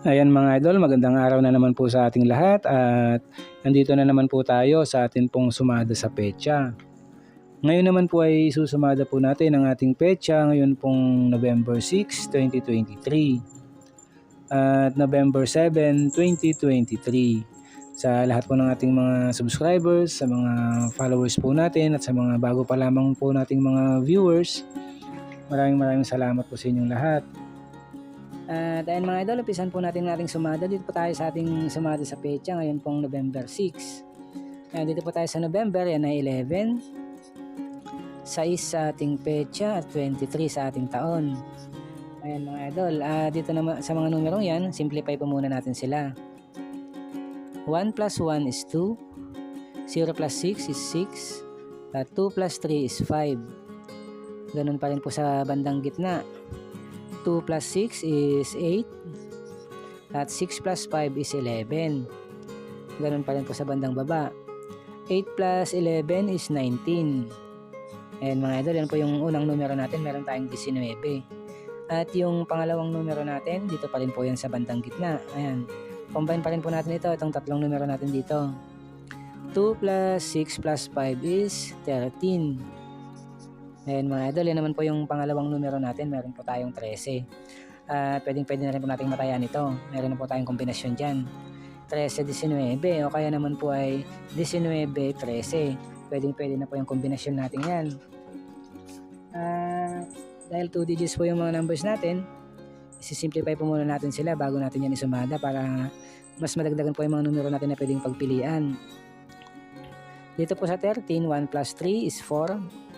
Ayan mga idol, magandang araw na naman po sa ating lahat at nandito na naman po tayo sa atin pong sumada sa pecha. Ngayon naman po ay susumada po natin ang ating pecha ngayon pong November 6, 2023 at November 7, 2023. Sa lahat po ng ating mga subscribers, sa mga followers po natin at sa mga bago pa lamang po nating mga viewers, maraming maraming salamat po sa inyong lahat. At ayun mga idol, umpisan po natin ng ating sumada. Dito po tayo sa ating sumada sa pecha ngayon pong November 6. Ayan, dito po tayo sa November, yan ay 11. 6 sa ating pecha at 23 sa ating taon. Ayan mga idol, ah, dito naman sa mga numerong yan, simplify po muna natin sila. 1 plus 1 is 2, 0 plus 6 is 6, at 2 plus 3 is 5. Ganun pa rin po sa bandang gitna. 2 plus 6 is 8 at 6 plus 5 is 11 ganun pa rin po sa bandang baba. 8 plus 11 is 19 and mga idol yan po yung unang numero natin. Meron tayong 19 at yung pangalawang numero natin dito pa rin po yan sa bandang gitna. Ayan. Combine pa rin po natin ito itong tatlong numero natin dito. 2 plus 6 plus 5 is 13 Ayan mga idol, yan naman po yung pangalawang numero natin. Meron po tayong 13. At pwedeng pwede na rin po nating matayan ito. Meron na po tayong kombinasyon dyan. 13-19 o kaya naman po ay 19-13. Pwedeng pwede na po yung kombinasyon natin yan. Ah, dahil 2 digits po yung mga numbers natin, isi-simplify po muna natin sila bago natin yan isumada para mas madagdagan po yung mga numero natin na pwedeng pagpilian. Dito po sa 13, 1 plus 3 is 4.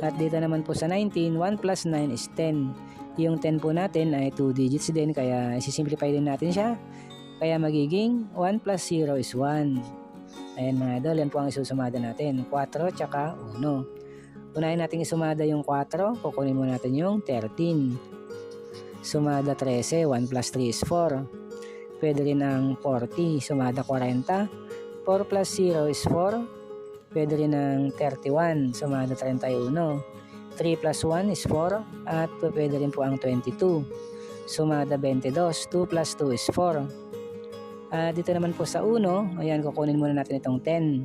At dito naman po sa 19, 1 plus 9 is 10. Yung 10 po natin ay 2 digits din kaya isisimplify din natin siya. Kaya magiging 1 plus 0 is 1. Ayan mga idol, yan po ang isusumada natin. 4 tsaka 1. Unahin natin isumada yung 4, kukunin mo natin yung 13. Sumada 13, 1 plus 3 is 4. Pwede rin ang 40, sumada 40. 4 plus 0 is 4. Pwede rin ng 31, sumada 31. 3 plus 1 is 4 at pwede rin po ang 22. Sumada 22, 2 plus 2 is 4. At dito naman po sa 1, ayan kukunin muna natin itong 10.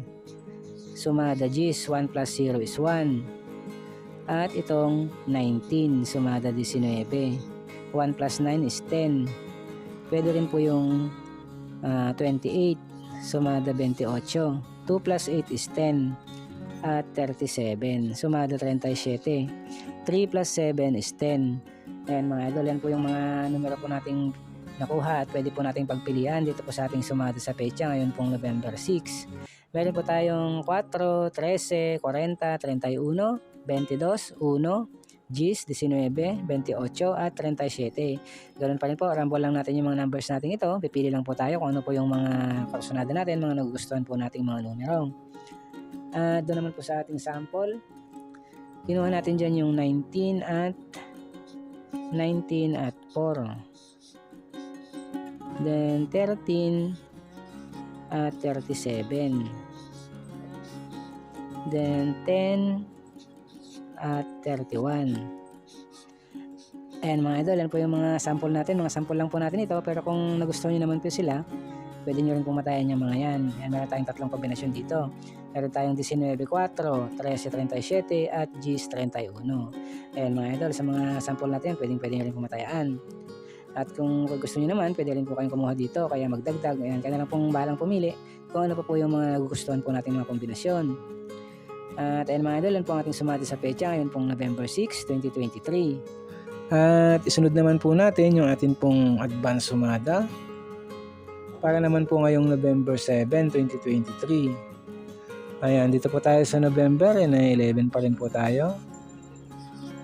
Sumada gis, 1 plus 0 is 1. At itong 19, sumada 19. 1 plus 9 is 10. Pwede rin po yung ah, 28, sumada 28. 2 plus 8 is 10 at 37. Sumada 37. 3 plus 7 is 10. Ayan mga idol, yan po yung mga numero po nating nakuha at pwede po nating pagpilian dito po sa ating sumada sa pecha ngayon pong November 6. Meron po tayong 4, 13, 40, 31, 22, 1, Gis, 19, 28 at 37. Ganun pa rin po, rumble lang natin yung mga numbers natin ito. Pipili lang po tayo kung ano po yung mga kasunada natin, mga nagugustuhan po nating mga numero. At doon naman po sa ating sample, kinuha natin dyan yung 19 at 19 at 4. Then 13 at 37. Then 10 at 31. Ayan mga idol, yan po yung mga sample natin. Mga sample lang po natin ito. Pero kung nagustuhan nyo naman po sila, pwede nyo rin pumatayan yung mga yan. Ayan, meron tayong tatlong kombinasyon dito. Meron tayong 19-4, 13-37 at G's 31. Ayan mga idol, sa mga sample natin, pwede, pwede nyo rin pumatayaan. At kung gusto nyo naman, pwede rin po kayong kumuha dito, kaya magdagdag. Ayan, kaya na lang pong bahalang pumili kung ano pa po yung mga nagugustuhan po natin mga kombinasyon. At ayan mga idol, yan po ang ating sumati sa pecha ngayon pong November 6, 2023. At isunod naman po natin yung atin pong advance sumada para naman po ngayong November 7, 2023. Ayan, dito po tayo sa November, yan ay 11 pa rin po tayo.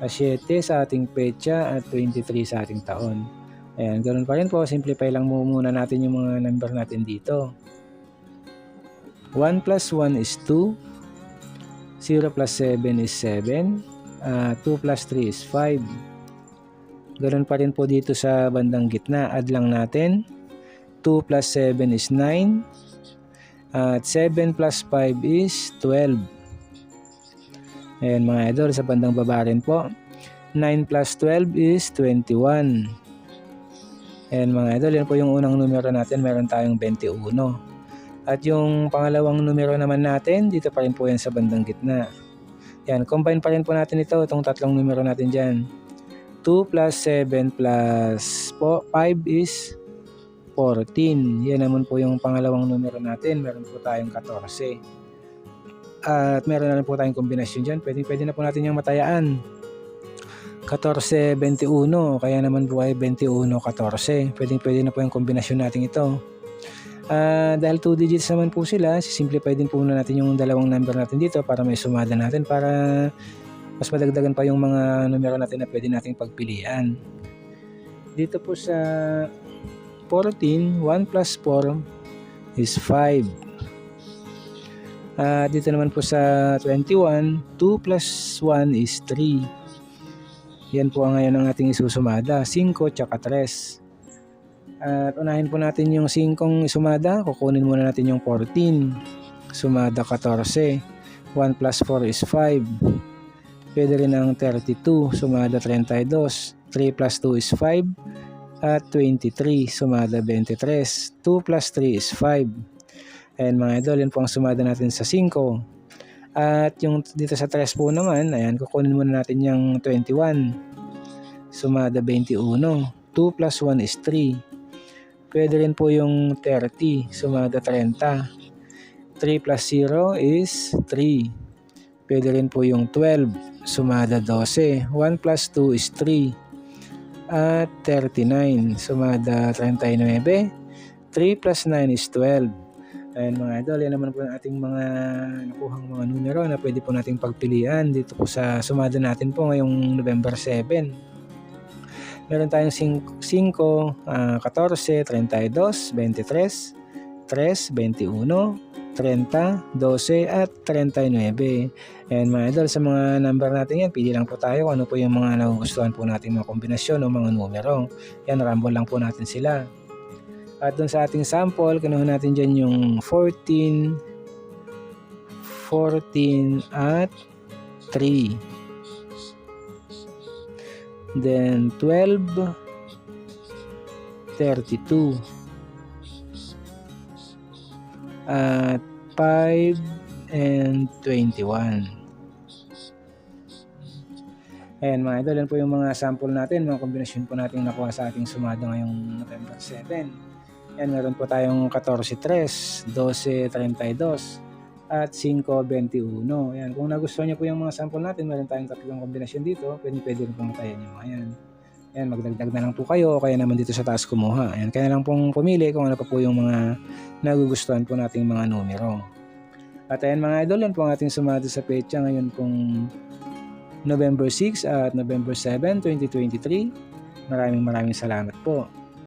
7 sa ating pecha at 23 sa ating taon. Ayan, ganun pa rin po. Simplify lang muna natin yung mga number natin dito. 1 plus 1 is 2. 0 plus 7 is 7. Uh, 2 plus 3 is 5. Ganun pa rin po dito sa bandang gitna. Add lang natin. 2 plus 7 is 9. At 7 plus 5 is 12. Ayan mga idol, sa bandang baba rin po. 9 plus 12 is 21. Ayan mga idol, yan po yung unang numero natin, meron tayong 21. At yung pangalawang numero naman natin, dito pa rin po yan sa bandang gitna. Yan, combine pa rin po natin ito, itong tatlong numero natin dyan. 2 plus 7 plus 4, 5 is 14. Yan naman po yung pangalawang numero natin, meron po tayong 14. At meron na rin po tayong kombinasyon dyan, pwede, pwede na po natin yung matayaan. 14-21, kaya naman po ay 21-14. Pwede, pwede na po yung kombinasyon natin ito. Ah, dahil 2 digits naman po sila, simplify din po muna natin yung dalawang number natin dito para may sumada natin para mas madagdagan pa yung mga numero natin na pwede nating pagpilian. Dito po sa 14, 1 plus 4 is 5. Ah, dito naman po sa 21, 2 plus 1 is 3. Yan po ang ngayon ang ating isusumada, 5 tsaka 3. At unahin po natin yung 5 sumada, kukunin muna natin yung 14. Sumada 14. 1 plus 4 is 5. Pwede rin ang 32, sumada 32. 3 plus 2 is 5. At 23, sumada 23. 2 plus 3 is 5. Ayan mga idol, yan po ang sumada natin sa 5. At yung dito sa 3 po naman, ayan, kukunin muna natin yung 21. Sumada 21. 2 plus 1 is 3. Pwede rin po yung 30. Sumada 30. 3 plus 0 is 3. Pwede rin po yung 12. Sumada 12. 1 plus 2 is 3. At 39. Sumada 39. 3 plus 9 is 12. Ayan mga idol, yan naman po ang ating mga nakuhang mga numero na pwede po nating pagpilian dito po sa sumada natin po ngayong November 7. Meron tayong 5, 5 14, 32, 23, 3, 21, 30, 12 at 39. Ayan mga idol, sa mga number natin yan, pili lang po tayo kung ano po yung mga nagugustuhan po natin mga kombinasyon o mga numero. Yan, rumble lang po natin sila. At dun sa ating sample, kinuha natin dyan yung 14, 14 at 3. Then 12, 32. At 5 and 21. Ayan mga idol, yan po yung mga sample natin, mga kombinasyon po natin nakuha sa ating sumada ngayong November 7. Yan, meron po tayong 14.3, 12.32, at 5.21. Yan, kung nagustuhan niyo po yung mga sample natin, meron tayong tatlong kombinasyon dito, pwede pwede rin pong matayan yung mga yan. Yan, magdagdag na lang po kayo, kaya naman dito sa taas kumuha. Yan, kaya lang pong pumili kung ano pa po yung mga nagugustuhan po nating mga numero. At ayan mga idol, yan po ang ating sumada sa pecha ngayon pong November 6 at November 7, 2023. Maraming maraming salamat po.